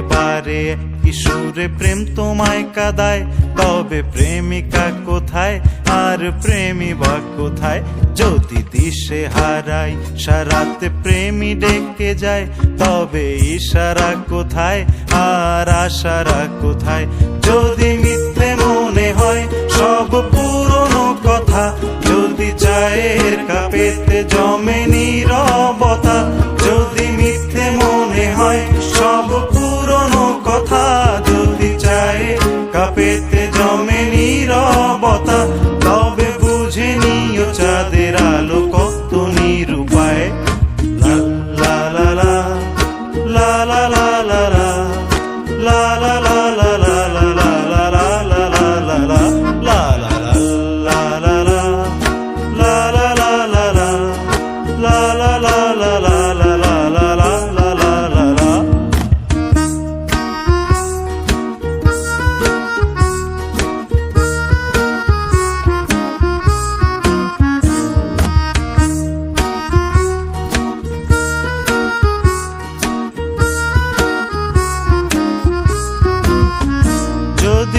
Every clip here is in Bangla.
বারে বারে কিশোরে প্রেম তোমায় কাদায়, তবে প্রেমিকা কোথায়? আর প্রেমী বা কোথায়? যদি দিশে হারাই সারাতে প্রেমী ডেকে যায়, তবে ইশারা কোথায়? আর আশারা কোথায়? যদি capete.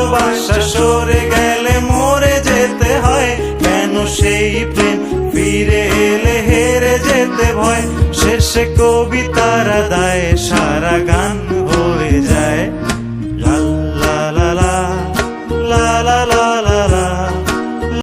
ভালোবাসা সরে গেলে মরে যেতে হয়। কেন সেই প্রেম ফিরে এলে হেরে যেতে ভয়? শেষে কবিতারা দায় সারা গান